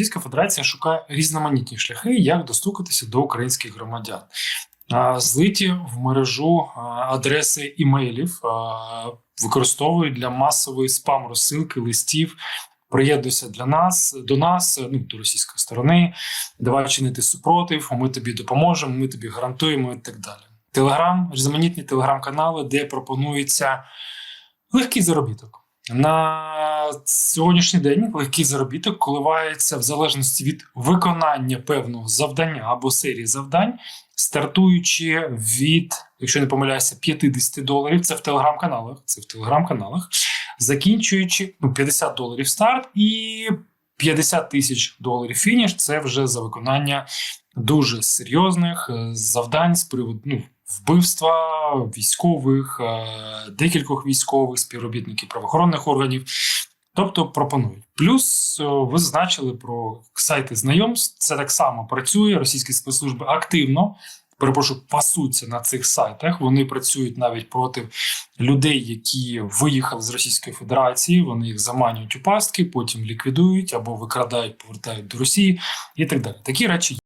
Російська Федерація шукає різноманітні шляхи, як достукатися до українських громадян. Злиті в мережу адреси імейлів використовують для масової спам розсилки листів. Приєднуйся для нас до нас, ну до російської сторони. Давай чинити супротив. Ми тобі допоможемо. Ми тобі гарантуємо і так далі. Телеграм, різноманітні телеграм-канали, де пропонується легкий заробіток. На сьогоднішній день легкий заробіток коливається в залежності від виконання певного завдання або серії завдань, стартуючи від, якщо не помиляюся, 50 доларів. Це в телеграм-каналах. Це в телеграм-каналах, закінчуючи ну, 50 доларів старт і 50 тисяч доларів фініш. Це вже за виконання дуже серйозних е, завдань з приводу ну, вбивства військових, е, декількох військових співробітників правоохоронних органів. Тобто пропонують. Плюс е, ви зазначили про сайти знайомств. Це так само працює. Російські спецслужби активно перепрошую, пасуться на цих сайтах. Вони працюють навіть проти людей, які виїхали з Російської Федерації. Вони їх заманюють у пастки, потім ліквідують або викрадають, повертають до Росії і так далі. Такі речі.